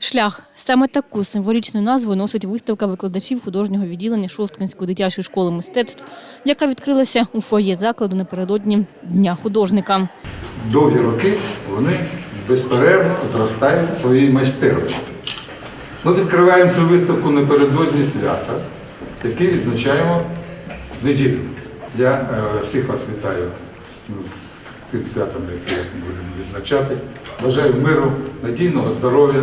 Шлях саме таку символічну назву носить виставка викладачів художнього відділення Шосткинської дитячої школи мистецтв, яка відкрилася у фоє закладу напередодні Дня художника. довгі роки вони безперервно зростають в своїй майстерності. Ми відкриваємо цю виставку напередодні свята, яке відзначаємо в неділю. Я е, всіх вас вітаю з тим святом, яке будемо відзначати. Бажаю миру, надійного здоров'я,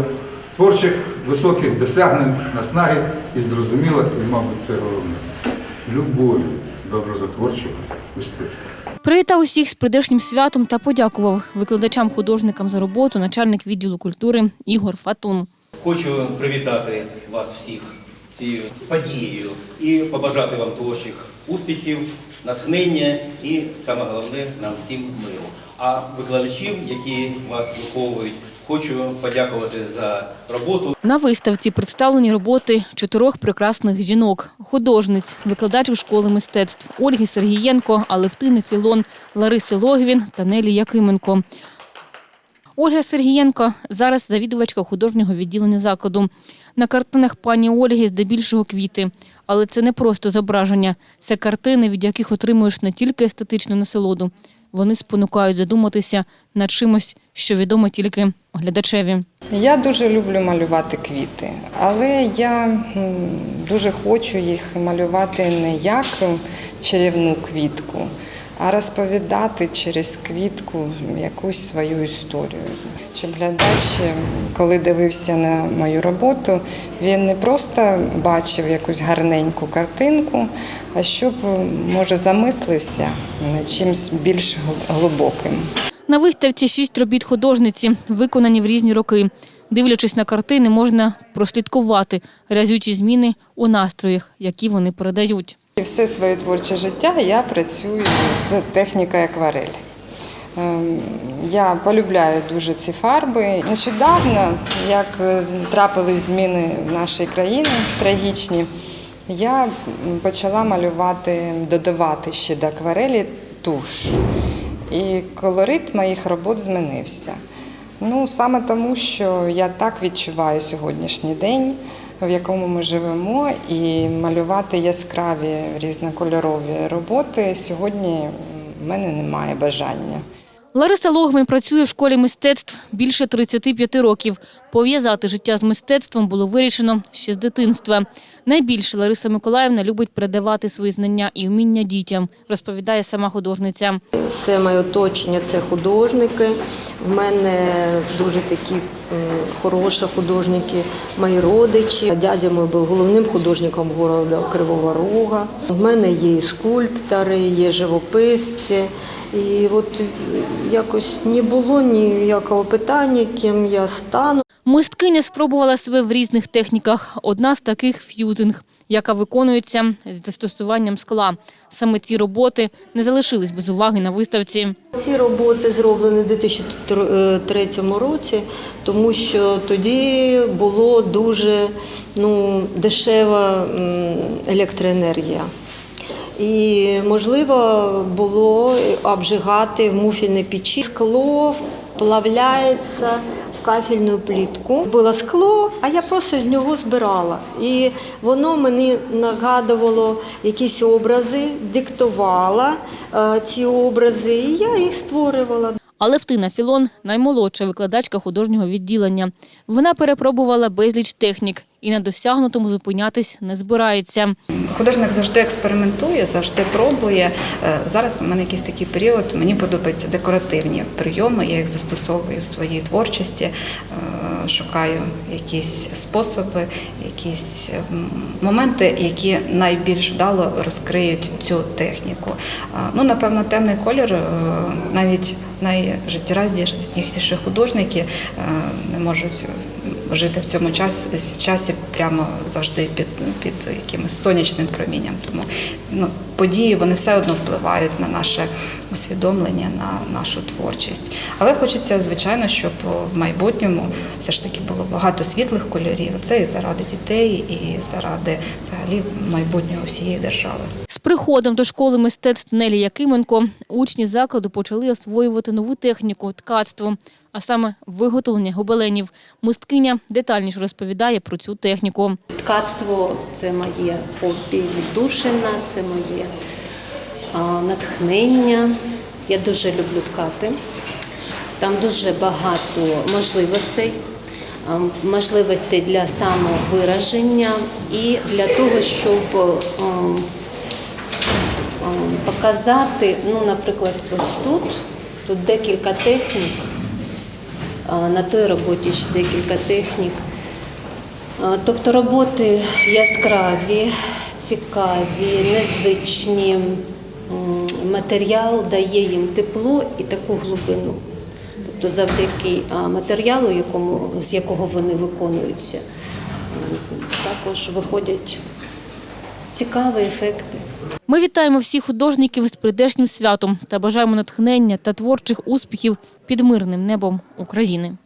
творчих високих досягнень, наснаги і зрозуміло, і, мабуть, це головне любові до образотворчого мистецтва. Привітав усіх з прийдешнім святом та подякував викладачам-художникам за роботу начальник відділу культури Ігор Фатун. Хочу привітати вас всіх цією подією і побажати вам творчих успіхів, натхнення і саме головне нам всім миру. А викладачів, які вас виховують, хочу подякувати за роботу. На виставці представлені роботи чотирьох прекрасних жінок, художниць, викладачів школи мистецтв Ольги Сергієнко, Алевтини Філон, Лариси Логвін та Нелі Якименко. Ольга Сергієнко зараз завідувачка художнього відділення закладу. На картинах пані Ольги здебільшого квіти. Але це не просто зображення. Це картини, від яких отримуєш не тільки естетичну насолоду. Вони спонукають задуматися над чимось, що відомо тільки глядачеві. Я дуже люблю малювати квіти, але я дуже хочу їх малювати не як чарівну квітку, а розповідати через квітку якусь свою історію. Щоб глядач, коли дивився на мою роботу, він не просто бачив якусь гарненьку картинку, а щоб може замислився над чимось більш глибоким. На виставці шість робіт художниці, виконані в різні роки. Дивлячись на картини, можна прослідкувати разючі зміни у настроях, які вони передають. Все своє творче життя я працюю з технікою акварель. Ем, Я полюбляю дуже ці фарби. Нещодавно, як трапились зміни в нашій країні трагічні, я почала малювати, додавати ще до акварелі туш. І колорит моїх робот змінився. Ну, саме тому, що я так відчуваю сьогоднішній день, в якому ми живемо, і малювати яскраві різнокольорові роботи сьогодні в мене немає бажання. Лариса Логвин працює в школі мистецтв більше 35 років. Пов'язати життя з мистецтвом було вирішено ще з дитинства. Найбільше Лариса Миколаївна любить передавати свої знання і вміння дітям, розповідає сама художниця. Все моє оточення це художники. В мене дуже такі хороші художники, мої родичі. Дядя мій був головним художником города Кривого Рога. У мене є і скульптори, є живописці. І от якось не було ніякого питання, ким я стану. Мисткиня спробувала себе в різних техніках. Одна з таких ф'юзинг, яка виконується з застосуванням скла. Саме ці роботи не залишились без уваги на виставці. Ці роботи зроблені у 2003 році, тому що тоді було дуже ну, дешева електроенергія. І можливо було обжигати в муфільній печі. Скло вплавляється в кафельну плітку. Було скло, а я просто з нього збирала. І воно мені нагадувало якісь образи, диктувала е, ці образи, і я їх створювала. Алевтина Філон – наймолодша викладачка художнього відділення. Вона перепробувала безліч технік і на досягнутому зупинятись не збирається. Художник завжди експериментує, завжди пробує. Е, Зараз у мене якийсь такий період, мені подобаються декоративні прийоми, я їх застосовую в своїй творчості, е, шукаю якісь способи, якісь моменти, які найбільш вдало розкриють цю техніку. Е, Ну, напевно, темний колір навіть найжиттєрадісніші художники не можуть жити в цьому часі, часі прямо завжди під, під якимось сонячним промінням. Тому ну, події вони все одно впливають на наше усвідомлення, на нашу творчість. Але хочеться, звичайно, щоб в майбутньому все ж таки було багато світлих кольорів. Це і заради дітей, і заради взагалі майбутнього всієї держави. З приходом до школи мистецтв Нелі Якименко учні закладу почали освоювати нову техніку – ткацтво. а саме виготовлення гобеленів. Мисткиня детальніше розповідає про цю техніку. Ткацтво це моє хобі, віддушина, це моє натхнення. Я дуже люблю ткати. Там дуже багато можливостей, можливостей для самовираження і для того, щоб показати, ну, наприклад, ось тут, тут декілька технік, на той роботі ще декілька технік. Тобто роботи яскраві, цікаві, незвичні. Матеріал дає їм тепло і таку глибину. Тобто завдяки матеріалу, якому, з якого вони виконуються, також виходять цікаві ефекти. Ми вітаємо всіх художників із прийдешнім святом та бажаємо натхнення та творчих успіхів під мирним небом України.